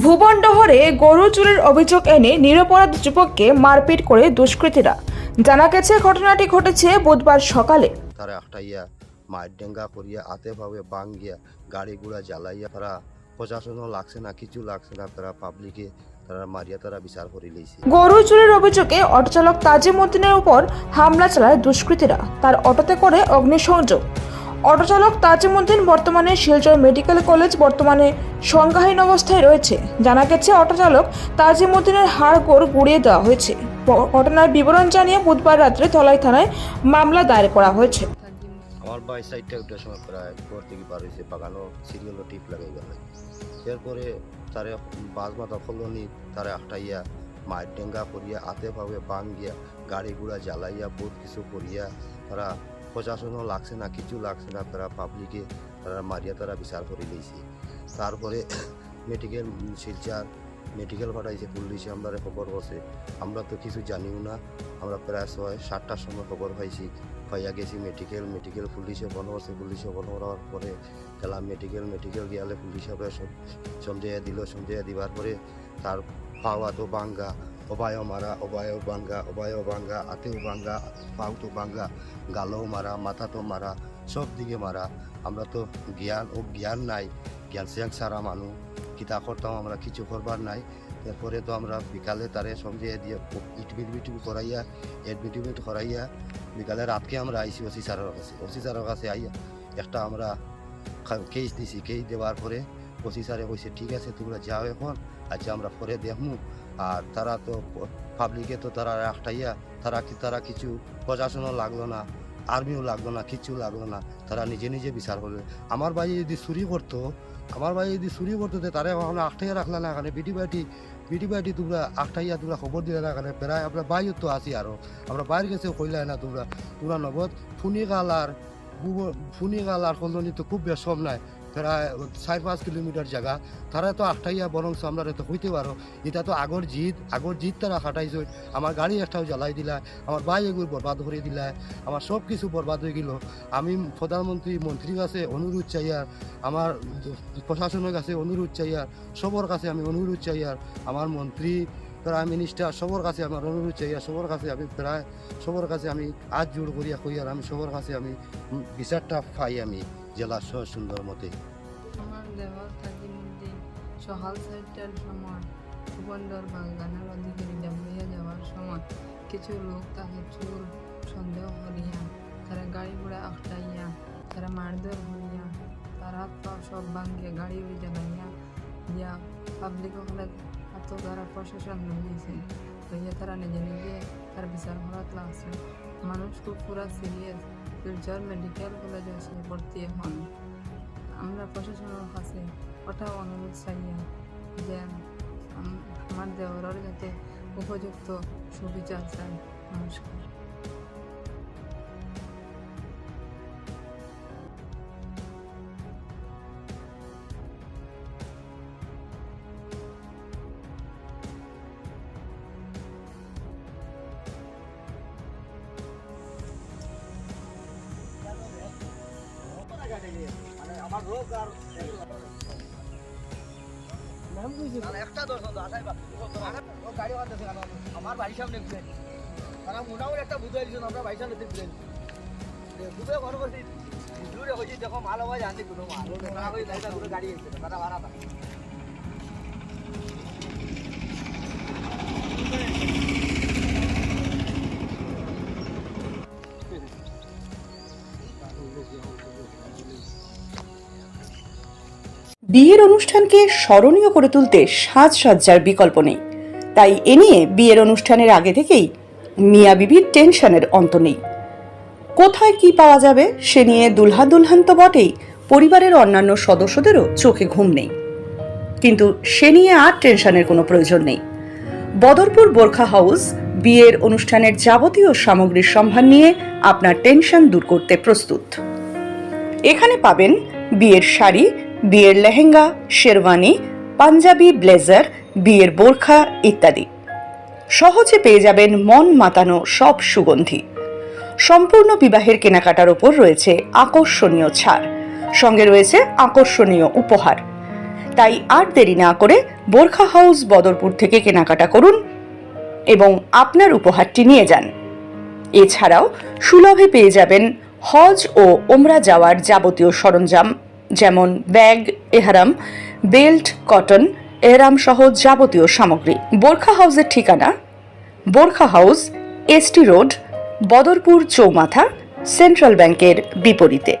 ভুবনডহরে গরু চুরির অভিযোগ এনে নিরপরাধ যুবককে মারপিট করে দুষ্কৃতীরা। জানা গেছে ঘটনাটি ঘটেছে বুধবার সকালে। তারা আটাইয়া মায়ের ডেঙ্গা করিয়া আতে ভাবে বাং গিয়া গাড়ি গুড়া জ্বালাইয়া তারা প্রশাসনও লাগছে না কিছু লাগছে না তারা পাবলিকে তারা মারিয়া তারা বিচার করে লইছে গরু চুরির অভিযোগে অটোচালক তাজিমুদ্দিনের উপর হামলা চালায় দুষ্কৃতীরা। তার অটোতে করে অগ্নিসংযোগ। অটোচালক তাজিমুদ্দিন বর্তমানে শিলচর মেডিকেল কলেজ বর্তমানে সংজ্ঞাহীন অবস্থায় রয়েছে। জানা গেছে, অটোচালক তাজিমুদ্দিনের হাড় গোড় গুড়িয়ে দেওয়া হয়েছে। ঘটনার বিবরণ জানিয়ে বুধবার রাত্রে ধলাই থানায় মামলা দায়ের করা হয়েছে। আমার বাই সাইডটা সময় প্রায় ঘর থেকে হয়েছে, বাগানো টিপ গেল। এরপরে তারে বাজ মাথা ফলনি তারা আটাইয়া মায়ের ডেঙ্গা করিয়া আতে ভাবে বাং গিয়া, গাড়ি গুড়া জ্বালাইয়া, বহুত কিছু করিয়া তারা প্রশাসনও লাগছে না, কিছু লাগছে না, তারা পাবলিকে তারা মারিয়া তারা বিচার করে লইছে তারপরে মেডিকেল শিলচার মেডিকেল পাঠাইছে, পুলিশে আমরা খবর বসে আমরা তো কিছু জানিও না, আমরা প্রায় ছয়, সাতটার সময় খবর পাইছি। পাইয়া গেছি মেডিকেল মেডিকেল পুলিশে বন্ধ করছে, পুলিশে বন্ধ করার পরে গেলাম মেডিকেল মেডিকেল গিয়ালে পুলিশ সন্দেহ দিল, সন্দেহ দিবার পরে তার পাওয়া তো বাঙ্গা অবায়ও মারা অবায়ও বাঙ্গা অবায়ও বাঙ্গা আতেও বাঙ্গা পাও তো বাঙ্গা গালও মারা মাথা তো মারা সব দিকে মারা আমরা তো জ্ঞান ও জ্ঞান নাই জ্ঞান সিয়াং সারা মানুষ কিতা করতাম আমরা কিছু করবার নাই এরপরে তো আমরা বিকালে তারে সন্দেহ দিয়ে ইটবিট বিটবিট করাইয়া এডমিট করাইয়া বিকালে রাতকে আমরা আইসি ওসি স্যারের কাছে ওসি স্যারের কাছে আইয়া একটা আমরা কেস দিছি কেস দেওয়ার পরে ওসি স্যারে কইছে ঠিক আছে তোমরা যাও এখন আচ্ছা আমরা পরে দেখমু আর তারা তো পাবলিকে তো তারা একটাইয়া, তারা কি, তারা কিছু প্রশাসনও লাগল না আর্মিও লাগল না কিছু লাগল না, তারা নিজে নিজে বিচার করবে। আমার ভাই যদি চুরি করতো, আমার ভাই যদি চুরি করতো তারা এখন আটটাইয়া রাখলা না এখানে? বিটি বাটি বিটি বাটি তোমরা আটটাইয়া তোমরা খবর দিলে না এখানে? প্রায় আমরা বাইর তো আছি আরও। আমরা বাইরে গেছে কইলাই না তোমরা তোমরা নগদ। ফুনিগাল আর গুব- ফুনিগাল আর কলনি তো খুব বেশম নাই। প্রায় চার পাঁচ কিলোমিটার জায়গা, তারা তো আটটাইয়া বরং আমরা তো হইতে পারো। এটা তো আগর জিত আগর জিত তারা খাটাইছে আমার গাড়ি একটাও জ্বালাই দিলা, আমার ভাই এগুলো বরবাদ করে দিলা, আমার সব কিছু বরবাদ হয়ে গেল। আমি প্রধানমন্ত্রী, মন্ত্রীর কাছে অনুরোধ চাই আর, আমার প্রশাসনের কাছে অনুরোধ চাই আর, সবার কাছে আমি অনুরোধ চাই আর, আমার মন্ত্রী, প্রাইম মিনিস্টার সবার কাছে আমার অনুরোধ চাই আর, সবার কাছে আমি প্রায়, সবার কাছে আমি আজ জোর করিয়া কই আর, আমি সবার কাছে আমি বিচারটা পাই আমি। জেলা স- সুন্দর মতে। আমার দেওয়ার তাজিমুদ্দিন সহাল সাইডটার সময় সুবন্দর বাগানের অধিকারী ডাবলিয়া যাওয়ার সময় কিছু লোক তাকে চোর সন্দেহ করিয়া, তারা গাড়ি ঘোড়া আটটাইয়া তারা মারধর হইয়া, তার হাত পা সব ভাঙ্গিয়া গাড়ি উড়ে জ্বালাইয়া দিয়া পাবলিক হলে এত তারা প্রশাসন লইছে লইয়া তারা নিজে নিজে তার বিচার করাত লাগছে মানুষ খুব পুরা সিরিয়াস শিলচর মেডিকেল কলেজে ভর্তি হন, আমরা প্রশাসনের কাছে ওটাও অনুরোধ চাইয়া যে আমার দেওয়ার যাতে উপযুক্ত সুবিচার চাই। নমস্কার। আমার বাড়ির সামনে ঘুরে। তারা মোটামুটি একটা বুঝাই দিয়েছেন আমরা বাড়ির সামনে ঘুরে বুঝে ঘর করছি দূরে হয়েছি দেখো মাল হওয়া জানছি কোনো মাল তারা ওই গাড়িটা ঘুরে গাড়ি এসেছে তারা ভাড়া পায়। বিয়ের অনুষ্ঠানকে স্মরণীয় করে তুলতে সাজসজ্জার বিকল্প নেই। তাই এ নিয়ে বিয়ের অনুষ্ঠানের আগে থেকেই মিয়া বিবির টেনশনের অন্ত নেই। কোথায় কি পাওয়া যাবে সে নিয়ে দুলহা দুলহান তো বটেই, পরিবারের অন্যান্য সদস্যদেরও চোখে ঘুম নেই। কিন্তু সে নিয়ে আর টেনশনের কোনো প্রয়োজন নেই। বদরপুর বোরখা হাউস বিয়ের অনুষ্ঠানের যাবতীয় সামগ্রীর সম্ভার নিয়ে আপনার টেনশন দূর করতে প্রস্তুত। এখানে পাবেন বিয়ের শাড়ি বিয়ের লেহেঙ্গা, শেরওয়ানি, পাঞ্জাবি, ব্লেজার, বিয়ের বোরখা ইত্যাদি। সহজে পেয়ে যাবেন মন মাতানো সব সুগন্ধি। সম্পূর্ণ বিবাহের কেনাকাটার ওপর রয়েছে আকর্ষণীয় ছাড়। সঙ্গে রয়েছে আকর্ষণীয় উপহার। তাই আর দেরি না করে বোরখা হাউস বদরপুর থেকে কেনাকাটা করুন এবং আপনার উপহারটি নিয়ে যান। এছাড়াও সুলভে পেয়ে যাবেন হজ ও ওমরা যাওয়ার যাবতীয় সরঞ্জাম যেমন ব্যাগ, এহারাম, বেল্ট, কটন, এহরাম সহ যাবতীয় সামগ্রী। বোরখা হাউসের ঠিকানা? Borkha House ST road, Badarpur চৌমাথা, সেন্ট্রাল ব্যাংকের বিপরীতে।